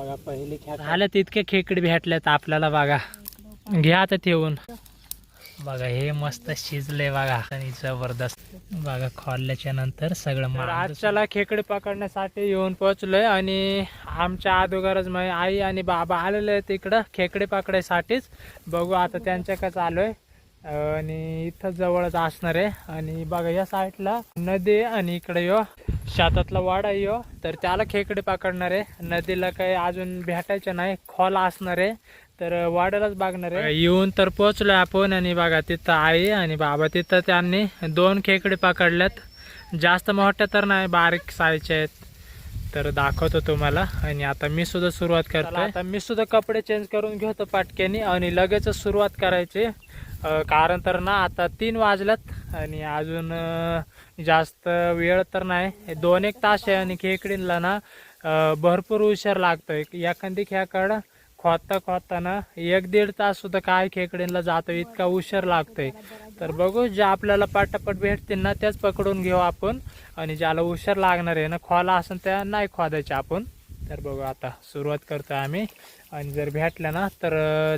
बघा पहिली खेकडे झालं तितके खेकडे भेटल्यात आपल्याला बघा. घ्या आता ठेवून. बघा हे मस्त शिजले बघा. आणि जबरदस्त. बघा खोलल्याच्या नंतर सगळं आजच्याला खेकडे पकडण्यासाठी येऊन पोहोचलोय आणि आमच्या अगोदरच मग आई आणि बाबा आलेले आहेत इकडं. खेकडे पकडायसाठीच. बघू आता त्यांच्याकडे आलोय आणि इथं जवळच असणार आहे. आणि बघा या साईडला नदी आहे आणि इकडे यो शेतातला वाडा यो. तर त्याला खेकडे पकडणार आहे. नदीला काही अजून भेटायचं नाही. खोल असणार आहे. तर वाड्यालाच बघणार आहे. येऊन तर पोहोचलोय आपण आणि बघा तिथं आई आणि बाबा तिथं त्यांनी दोन खेकडे पकडल्यात. जास्त मोठ्या तर नाही बारीक साईजचे आहेत. तर दाखवतो तुम्हाला. आणि आता मी सुद्धा सुरुवात करतो आता मी सुद्धा कपडे चेंज करून घेतो पाटक्यानी आणि लगेच सुरुवात करायची. कारण तर ना आता तीन वाजल्यात आणि अजून जास्त वेळ तर नाही. दोन एक तास आहे आणि खेकडीला ना भरपूर उशीर लागतोय. एखादी खेकड खोदता खोदताना एक दीड तास सुद्धा काय खेकडीला जातो इतका उशीर लागतोय. तर बघू जे आपल्याला पटापट भेटतील ना त्याच पकडून घेऊ आपण. आणि ज्याला उशीर लागणार आहे ना खोला असेल त्या नाही खोदायचे आपण. तर बघू आता सुरुवात करतो आम्ही. आणि जर भेटल्या ना तर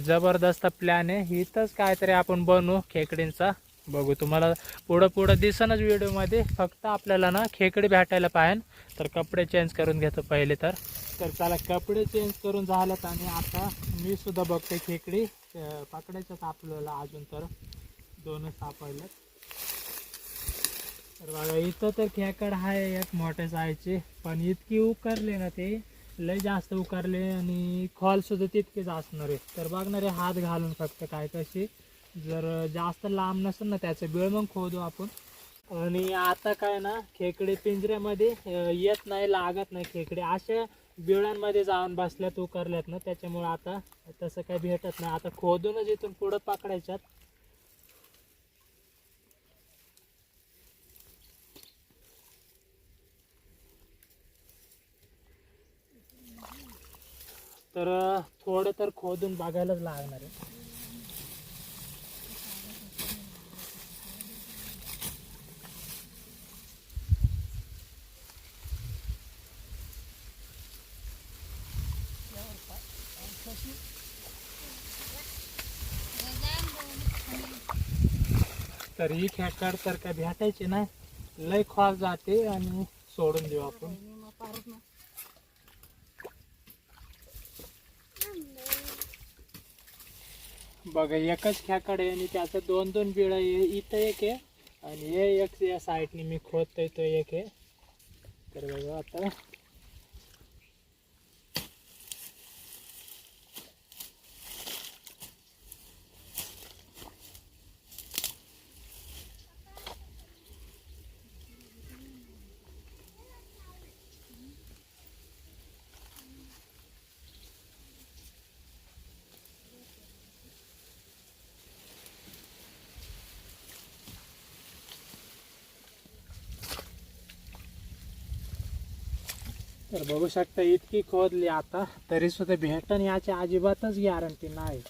जबरदस्त प्लॅन आहे. इथंच काहीतरी आपण बनवू खेकडींचा. बघू तुम्हाला पुढं पुढं दिसनच व्हिडिओमध्ये. फक्त आपल्याला ना खेकडी भेटायला पाहिजे तर कपडे चेंज करून घेतो पहिले तर. तर चला कपडे चेंज करून झाल्यात आणि आता मी सुद्धा बघते खेकडी. पकडायच्यात आपल्याला अजून तर. दोनच सापडल्यात. तर बघा इथं तर खेकड आहे एक मोठ्या जायचे. पण इतकी उकरले ना ते. लय जास्त उकारले आणि खॉल सुद्धा तितकेच असणार आहे तर बघणारे हात घालून फक्त काय कशी. जर जास्त लांब नसेल ना त्याचं बिळ मग खोदू आपण. आणि आता काय ना खेकडे पिंजऱ्यामध्ये येत नाही लागत नाही खेकडे. अशा बिळांमध्ये जाऊन बसल्यात उकारल्यात ना त्याच्यामुळे आता तसं काही भेटत नाही. आता खोदूनच इथून पुढं पकडायच्यात. तर थोडं तर खोदून बघायलाच लागणार आहे. तर ही खेकड तर काय भेटायची नाही. लय खॉस जाते आणि सोडून देऊ आपण. बघा एकच ह्याकडे आणि त्याचं दोन दोन बिळ इथं एक आहे आणि हे एक या साईडने मी खोदतोय तो एक आहे. तर बघा आता. तर बघू शकता इतकी खोदली आता तरी सुद्धा भेटन याची अजिबातच गॅरंटी नाही.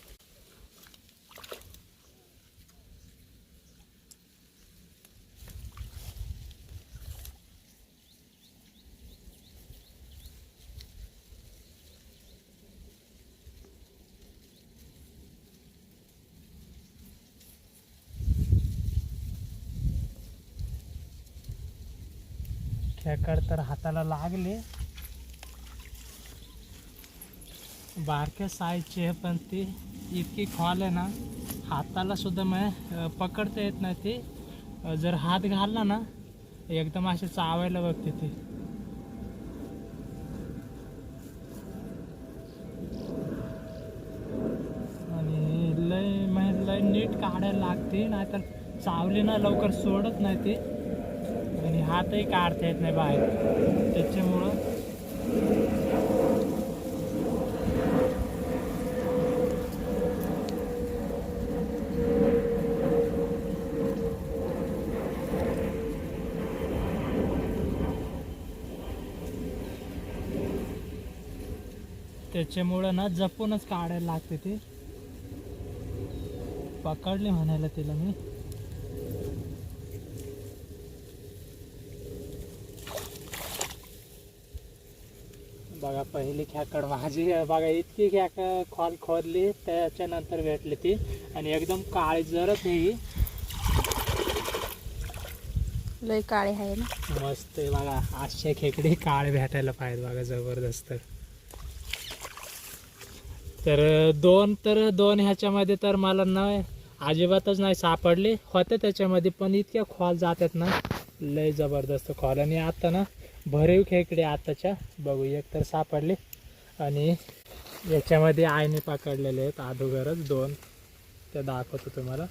खेकड तर हाताला लागले. बारक्या साईजचे आहे पण ती इतकी खॉल आहे ना हाताला सुद्धा मग पकडता येत नाही ती. जर हात घालला ना एकदम असे चावायला बघते ती. आणि लय म्हणजे लय नीट काढायला लागते नाहीतर चावली ना लवकर सोडत नाही ती. आणि हातही काढता येत नाही बाहेर. त्याच्यामुळं त्याच्यामुळं ना जपूनच काढायला लागते ते. पकडले म्हणायला तिला मी. बघा पहिली खेकड माझी बघा इतकी खेकड खोल खोदली त्याच्यानंतर भेटली ती. आणि एकदम काळी जरच ही. लय काळे आहे ना. मस्त आहे बघा आजच्या खेकडी काळे भेटायला पाहिजे बघा जबरदस्त. तर दोन तर दोन ह्याच्यामध्ये तर मला नाही अजिबातच नाही सापडले. होते त्याच्यामध्ये पण इतक्या खोल जातात ना. लय जबरदस्त खोल. आणि आता ना भरीव खेकडे आताच्या. बघू एक तर सापडले. आणि याच्यामध्ये आईने पकडलेले आहेत अगोदरच दोन. ते दाखवतो तुम्हाला.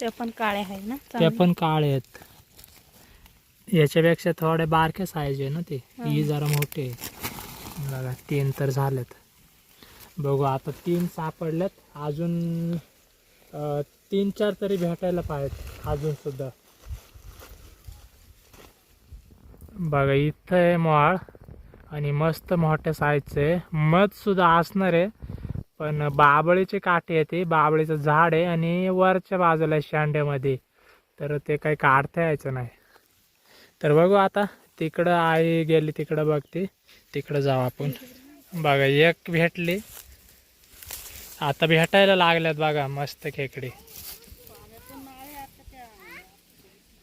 ते पण काळे आहे ना ते पण काळे आहेत. याच्यापेक्षा थोडे बारके साईज आहे ना ते. ही जरा मोठे आहे. बघा तीन तर झालेत. बघू आता तीन सापडलेत. अजून तीन चार तरी भेटायला पाहिजेत. अजून सुद्धा. बघा इथं आहे मोहाळ आणि मस्त मोठ्या साईजचं आहे मध सुद्धा असणार आहे पण बाबळीचे आहे येते बाबळीचं झाड आहे आणि वरच्या बाजूला आहे शांड्यामध्ये. तर ते काही काढता यायचं नाही. तर बघू आता. तिकडं आई गेली तिकडं बघते. तिकडं जाऊ आपण. बघा एक भेटली. आता भेटायला लागल्यात बघा मस्त खेकडे.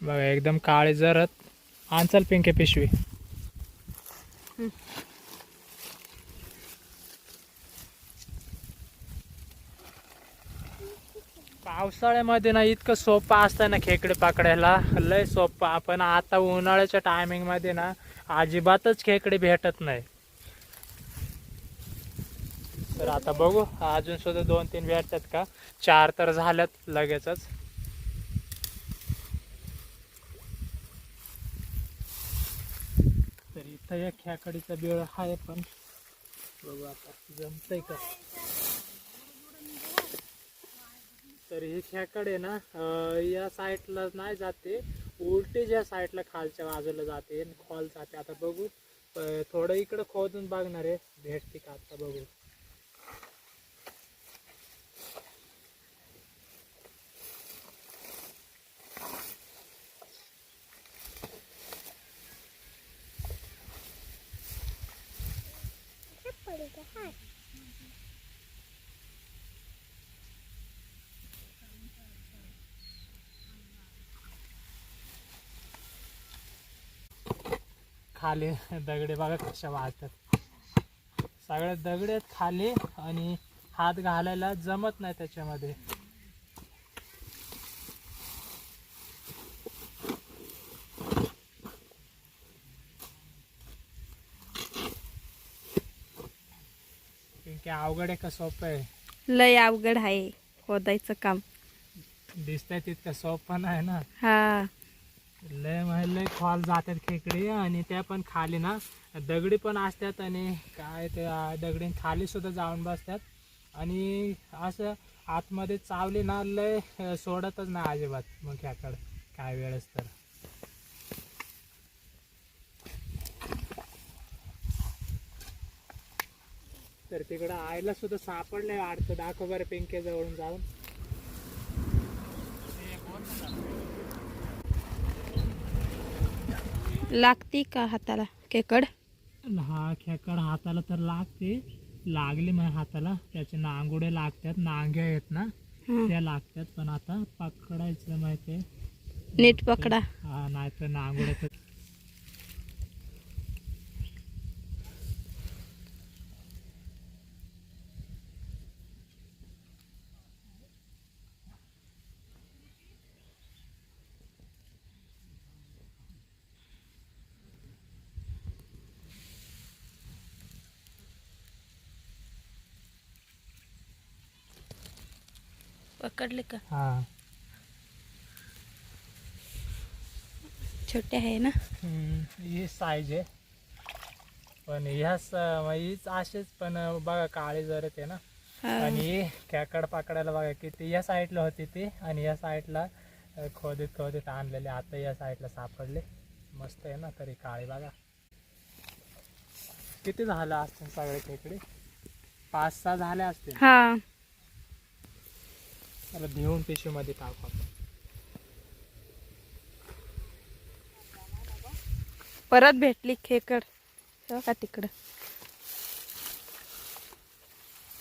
बघा एकदम काळे जरत. आणचाल पिंके पिशवी. पावसाळ्यामध्ये ना इतकं सोपं असतं ना खेकडे पकडायला. लय सोपं. आपण आता उन्हाळ्याच्या टायमिंगमध्ये ना अजिबातच खेकडे भेटत नाही. तर आता बघू. अजून सुद्धा दोन तीन भेटतात का? चार तर झाल्यात लगेचच. तर इथं एक खेकडीचा बिळ आहे पण. बघू आता जमतंय का? तर ही खेकड आहे ना या साईडला नाही जाते. उलटी ज्या साईडला खालच्या बाजूला जाते आणि खोल जाते. आता बघू थोडं इकडं खोदून बघणार आहे. भेटते का आता बघू. खाली. दगडे बघा कशा वाजतात सगळे दगडे खाली आणि हात घालायला जमत नाही त्याच्यामध्ये. अवघड आहे का सोपं आहे? लय अवघड आहे. खोदायचं काम. दिसतंय तितकं सोपं नाही ना? हा. लय म्हणजे लय खोल जातात खेकडी आणि त्या पण खाली ना दगडी पण असतात आणि काय ते दगडी खाली सुद्धा जाऊन बसतात. आणि असं आतमध्ये चावली ना लय सोडतच ना अजिबात मग खेकड काय वेळेस तर. तर तिकडं आयला सुद्धा सापडलंय वाटतं. दाखव बरं पिंके जवळून जाऊन. लागती का हाताला? केकड हा खेकड हाताला तर लागते. लागली माझ्या हाताला. त्याचे नांगुडे लागतात. नांग्या आहेत ना. त्या लागतात. पण आता पकडायचं माहितीये नीट पकडा. हा नाही तर पकडले का? हा. छोटे आहे ना? ही साईज आहे. पण ह्याच हीच असेच पण बघा काळी जरत आहे ना. आणि खेकड पकडायला बघा किती या साईडला होती ती आणि या साईडला खोदीत खोदीत आणलेले. आता या साईडला सापडले. मस्त आहे ना तरी काळी बघा. किती झालं असतील सगळे खेकडे? पाच सहा झाले असतील. हा. त्याला भिवून पिशवीमध्ये टाकू आपण. परत भेटली खेकड. का तिकडं.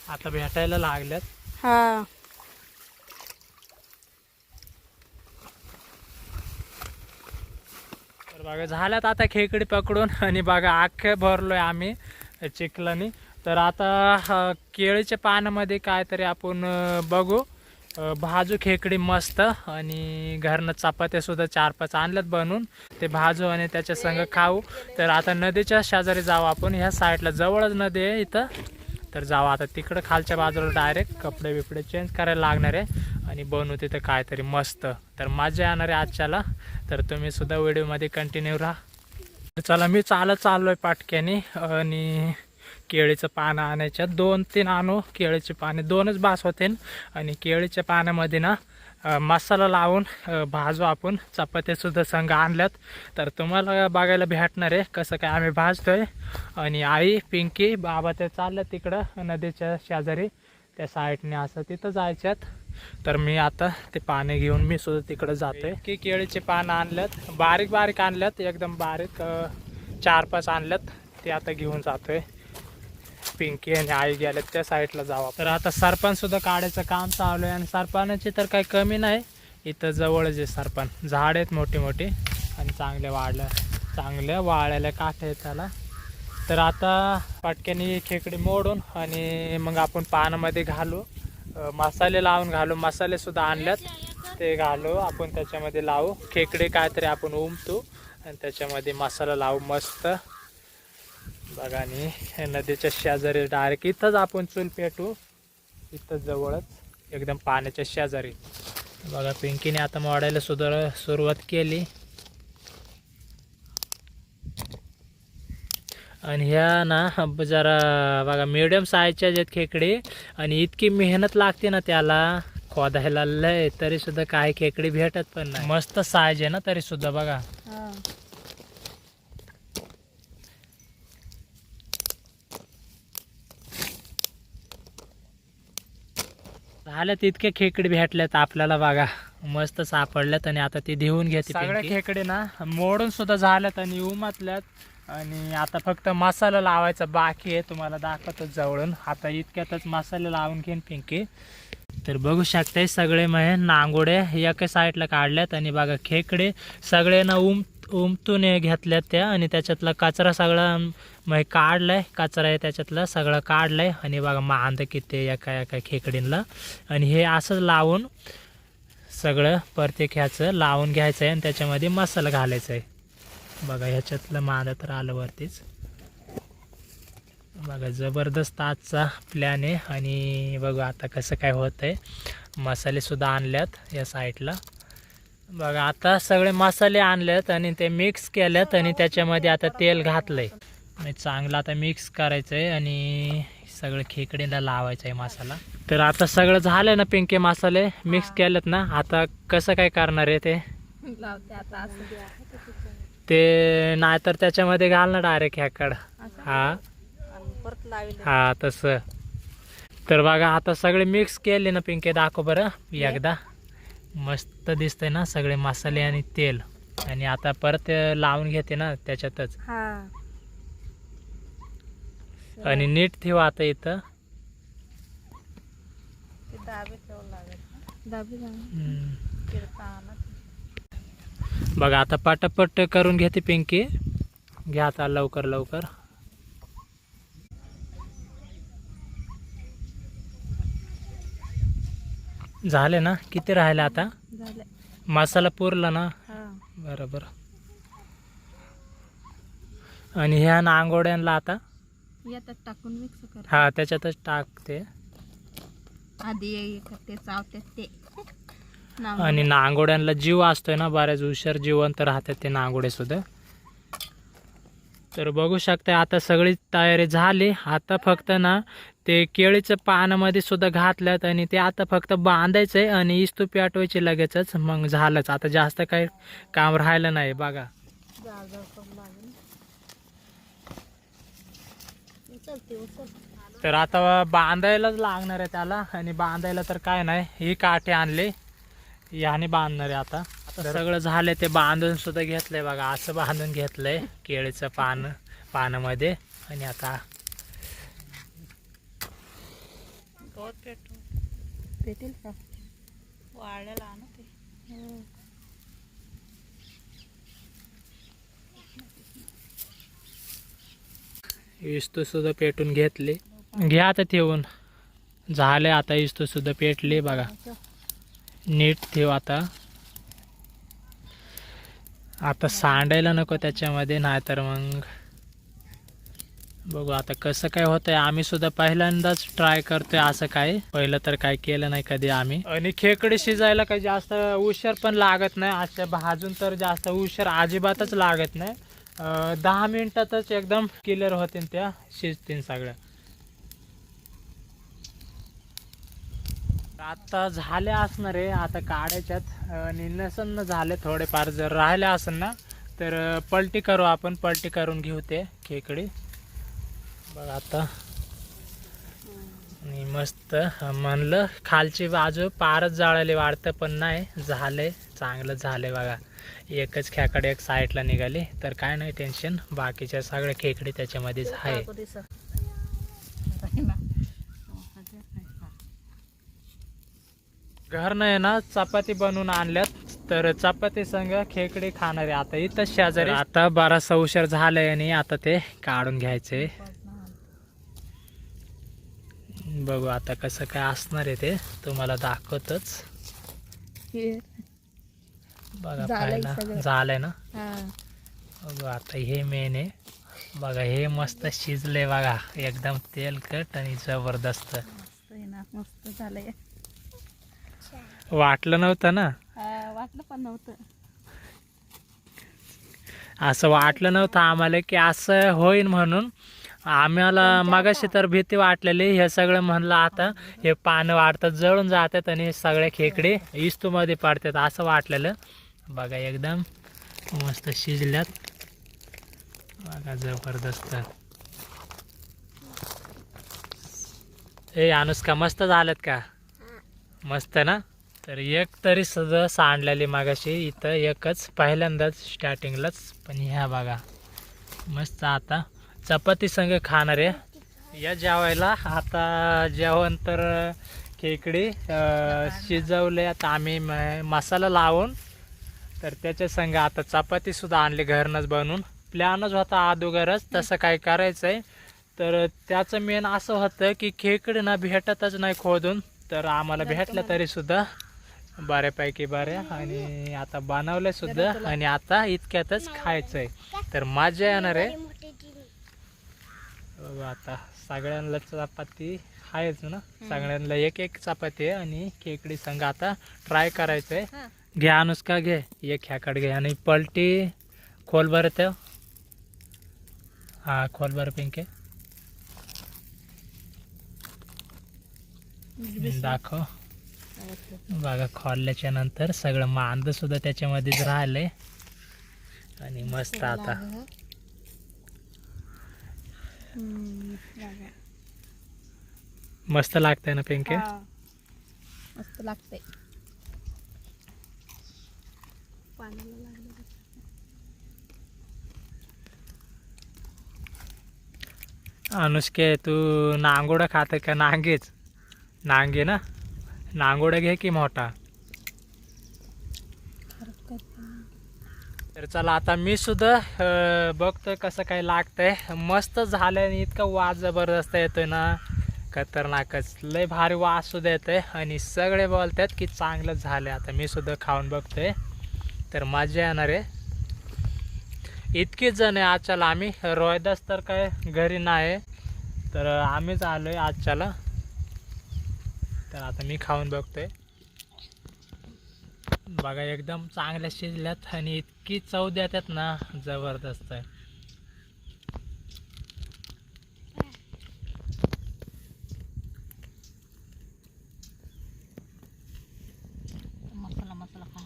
आता भेटायला लागल्यात. हा. तर बघा झाल्यात आता खेकडी पकडून आणि बघा अख्खे भरलोय आम्ही चिखलानी. तर आता केळीच्या पानामध्ये काहीतरी आपण अ, बघू. भाजू खेकडी मस्त आणि घरनं चपात्या सुद्धा चार पाच आणल्यात बनवून. ते भाजू आणि त्याच्या संग खाऊ. तर आता नदीच्या शेजारी जाऊ आपण. ह्या साईडला जवळच नदी आहे इथं. तर जाऊ आता तिकडं. खालच्या बाजूला डायरेक्ट कपडे बिपडे चेंज करायला लागणार आहे. आणि बनवू तिथं काहीतरी मस्त. तर मजा येणार आहे आजच्याला. तर तुम्ही सुद्धा व्हिडिओमध्ये कंटिन्यू राहा. तर चला मी चालत चाललो आहे पाटक्याने. आणि केळीचं पानं आणायच्या. दोन तीन आणू केळीचे पाने. दोनच बास होते. आणि केळीच्या पाण्यामध्ये ना मसाला लावून भाजू आपण. चपात्यासुद्धा संघ आणल्यात. तर तुम्हाला बघायला भेटणार आहे कसं काय आम्ही भाजतोय. आणि आई पिंकी बाबा ते चाललं तिकडं नदीच्या शेजारी. त्या साईडने असं तिथं जायच्यात. तर मी आता ते पाणी घेऊन मी सुद्धा तिकडं जातोय. की केळीचे पानं आणल्यात. बारीक बारीक आणल्यात. एकदम बारीक चार पाच आणल्यात. ते आता घेऊन जातोय. पिंकी आणि आई गेल्यात त्या साईडला जावा. तर आता सरपण सुद्धा काढायचं काम चालू आहे आणि सरपणाची तर काही कमी नाही. इथं जवळच आहे सरपण झाड आहेत मोठी मोठी आणि चांगले वाढलं चांगले वाळ्याला काठ आहेत त्याला. तर आता पटक्याने खेकडी मोडून आणि मग आपण पानामध्ये घालू मसाले लावून घालू. मसालेसुद्धा आणल्यात. ते घालू आपण त्याच्यामध्ये लावू. खेकडे काहीतरी आपण उमतू आणि त्याच्यामध्ये मसाला लावू मस्त. बघा आणि नदीच्या शेजारी डायरेक्ट इथंच आपण चूल पेटू. इथं जवळच एकदम पाण्याच्या शेजारी. बघा पिंकीने आता मोडायला सुधार सुरुवात केली. आणि ह्या ना जरा बघा मिडियम साईजच्या आहेत खेकडे. आणि इतकी मेहनत लागते ना त्याला. खोदायला लय तरी सुद्धा काही खेकडी भेटत पण नाही. मस्त साईज आहे ना तरी सुद्धा बघा झाल्यात इतके खेकडे भेटल्यात आपल्याला बघा. मस्त सापडल्यात आणि आता ते देऊन घेते सगळ्या खेकडे ना मोडून सुद्धा झाल्यात आणि उमतल्यात आणि आता फक्त मसाला लावायचा बाकी आहे तुम्हाला दाखवतो जवळून. आता इतक्यातच मसाले लावून घेईन पिंकी. तर बघू शकताय सगळे मग नांगोड्या एका साईडला काढल्यात आणि बघा खेकडे सगळे ना उम उमटून घेतल्यात त्या आणि त्याच्यातला कचरा सगळा मग काढलंय कचरा आहे त्याच्यातलं सगळं काढलंय. आणि बघा मांद किती एका एका खेकडींला. आणि हे असंच लावून सगळं प्रत्येक ह्याचं लावून घ्यायचं आहे आणि त्याच्यामध्ये मसाला घालायचा आहे. बघा ह्याच्यातलं मांदा तर आलं वरतीच. बघा जबरदस्त आजचा प्लॅन आहे. आणि बघू आता कसं काय होत आहे मसालेसुद्धा आणल्यात या साईडला. बघा आता सगळे मसाले आणलेत आणि ते मिक्स केल्यात आणि त्याच्यामध्ये आता तेल घातलंय. आणि चांगलं आता मिक्स करायचं आहे आणि सगळं खेकडीला लावायचं आहे मसाला. तर आता सगळं झालं ना पिंके मसाले? मिक्स केलेत ना? आता कसं काय करणार आहे ते? लावते आता असं द्या. ते नाहीतर त्याच्यामध्ये घाल ना डायरेक्ट ह्याकड. हा. आणि परत लावेल हा तसं. तर बघा आता सगळे मिक्स केले ना पिंके दाखव बरं एकदा. मस्त दिसतंय ना सगळे मसाले आणि तेल. आणि आता परत लावून घेते ना त्याच्यातच. हा. आणि नीट ठेवा आता इथं. बघा आता पटापट करून घेते पिंकी. घ्या आता लवकर लवकर. झाले ना? किती राहिले आता? झालं. मसाला पुरला ना? हा. बरोबर. आणि ह्या नांगोड्यांना आता? याच्यात टाकून मिक्स कर. हा त्याच्यातच टाकते. आधी एक ते चावतात ते. नाव आणि नांगोड्यांना जीव असतोय ना बऱ्याच उशीर जिवंत राहतात ते नांगोडे सुद्धा. तर बघू शकता आता सगळी तयारी झाली. आता फक्त ना ते केळीचं पानामध्ये सुद्धा घातल्यात आणि ते आता फक्त बांधायचं आहे आणि इस्तू पेटवायची लगेचच. मग झालंच. आता जास्त काही काम राहिलं नाही बघा. लागेल तर आता बांधायलाच लागणार आहे त्याला आणि बांधायला तर काय नाही ही काठी आणली याने बांधणार आहे आता. आता सगळं झालंय ते बांधून सुद्धा घेतलंय बघा असं बांधून घेतलंय केळीचं पान पानामध्ये. आणि आता पेटेल का? वाळलेला ना सुद्धा पेटून घेतले. घ्या आता ठेवून. झाले आता इस्तू सुद्धा पेटले बघा. नीट ठेव आता. आता सांडायला नको त्याच्यामध्ये नाहीतर मग. बघू आता कसं काय होतंय. आम्ही सुद्धा पहिल्यांदाच ट्राय करतोय असं काय. पहिलं तर काय केलं नाही कधी आम्ही. आणि खेकडे शिजायला काही जास्त उशीर पण लागत नाही. अशा भाजून तर जास्त उशीर अजिबातच लागत नाही. दहा मिनिटातच एकदम क्लिअर होतील त्या शिजतील सगळ्या. आता झाले असणार आहे आता काढायच्यात. आणि नसन झाले थोडेफार जर राहिले असेल ना तर पलटी करू आपण पलटी करून घेऊ ते खेकडी. बघा आता. आणि मस्त म्हणलं खालची बाजू पारच जाळायला वाढतं पण नाही झाले चांगलं झालंय बघा. एकच खेकडे एक साईडला निघाली. तर काय नाही टेन्शन बाकीच्या सगळ्या खेकडी त्याच्यामध्येच आहे. घर नाही ना चपाती बनवून आणल्यात. तर चपाती संग खेकडे खाणारे. आता इथं शेजारी आता बराचसा उशीर झालाय आणि आता ते काढून घ्यायचे बघू आता कसं काय असणार आहे ते. तुम्हाला दाखवतच. बघा झालंय सगळं. झालंय ना? हा. बघू आता हे मेन आहे. बघा हे मस्त शिजले बघा. एकदम तेलकट आणि जबरदस्त. मस्त आहे ना? मस्त झालंय. वाटलं नव्हतं ना? हा, वाटलं पण नव्हतं. असं वाटलं नव्हतं आम्हाला की असं होईल म्हणून. आम्हाला मगाशी तर भीती वाटलेली हे सगळं म्हणलं आता हे पानं वाढतात जळून जातात आणि हे सगळे खेकडे इस्तूमध्ये पडतात असं वाटलेलं. बघा एकदम मस्त शिजल्यात. बघा जबरदस्त. ए अनुष्का मस्त झालेत का? मस्त ना? तर एक तरी सदस सांडलेली मागाशी इथं एकच पहिल्यांदाच स्टार्टिंगलाच पण ह्या बघा मस्त आता. चपाती संग खाणार आहे. या जेवायला आता जेवण तर खेकडी शिजवल्यात शिजवले. आता आम्ही म- मसाला लावून तर त्याच्या संग आता चपाती सुद्धा आणली घरनंच बनवून. प्लॅनच होता अगोदरच तसं काय करायचं आहे तर त्याचं मेन असं होतं की खेकडे ना भेटतच नाही खोदून. तर आम्हाला भेटलं तरी सुद्धा बऱ्यापैकी बऱ्या आणि आता बनवलं सुद्धा. आणि आता इतक्यातच खायचंय. तर मजा येणार आहे. बघू आता सगळ्यांना चपाती आहेच ना. सगळ्यांना एक एक चपाती आहे आणि खेकडी संग आता ट्राय करायचंय. हा. घे अनुष्का घे एक ह्याकड घे आणि पलटी खोल बरं ते हा खोल बरं पिंके। दाखव बघा खोलल्याच्या नंतर सगळं मांद सुद्धा त्याच्यामध्येच राहिलंय आणि मस्त आता. मस्त लागतंय ना पिंके. मस्त लागतंय. पाण्याला लागलं अनुष्के तू नांगोडा खाते का? नांगेच. नांगे ना? नांगोडा घे की मोठा? तर चला आता मी सुद्धा बघतोय कसं काय लागतंय. मस्त झालंय आणि इतका वास जबरदस्त येतोय ना. खतरनाकच. लय भारी वास सुद्धा येतोय आणि सगळे बोलतात की चांगलं झालंय. आता मी सुद्धा खाऊन बघतोय. तर मजा येणार. आहे इतकीच जण आहे आजच्याला. आम्ही रोहिदास तर काय घरी नाही. तर आम्हीच आलो आहे आजच्याला. तर आता मी खाऊन बघतोय. बघा एकदम चांगल्या शिजल्यात आणि इतकी चव देतात ना जबरदस्त आहे मसाला मसाला खा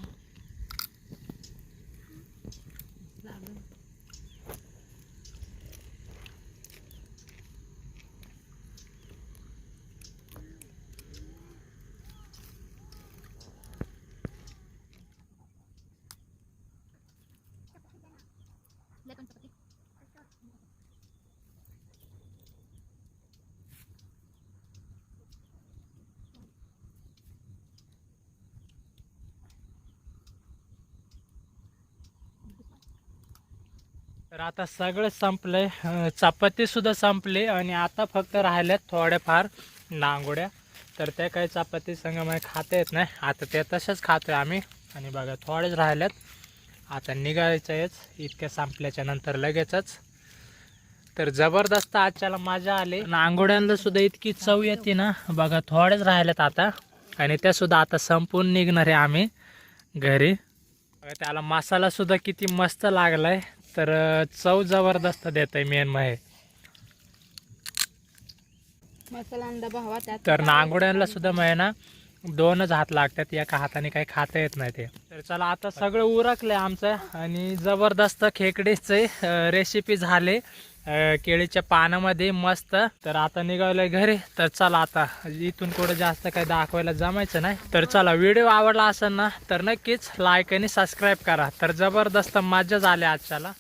लागलं तर आता सगळं संपलंय. अं, चपाती सुद्धा संपली आणि आता फक्त राहिल्यात थोड्याफार नांगोड्या. तर त्या काही चपाती संघ मला खाता येत नाही. आता ते तशाच खातोय आम्ही. आणि बघा थोडेच राहिल्यात. आता निघायचं आहेच इतक्या संपल्याच्या नंतर लगेचच. तर जबरदस्त आजच्याला मजा आली. नांगोड्यांना सुद्धा इतकी चव येते ना. बघा थोडेच राहिल्यात आता. आणि त्या सुद्धा आता संपून निघणार आहे आम्ही घरी. त्याला मसाला सुद्धा किती मस्त लागलाय. तर चव जबरदस्त देत आहे मेन त्यात तर नांगोड्यांना सुद्धा म्हणजे ना दोनच हात लागतात एका हाताने काही खाता येत नाही ते. तर चला आता सगळं उरकलंय आमचं आणि जबरदस्त खेकडीचे रेसिपी झाले. केळीच्या पानामध्ये मस्त. तर आता निघालोय घरी. तर चला आता इथून कुठं जास्त काही दाखवायला जमायचं नाही. तर चला व्हिडिओ आवडला असेल ना तर नक्कीच लाईक आणि सबस्क्राईब करा. तर जबरदस्त मजा झाली आजच्याला.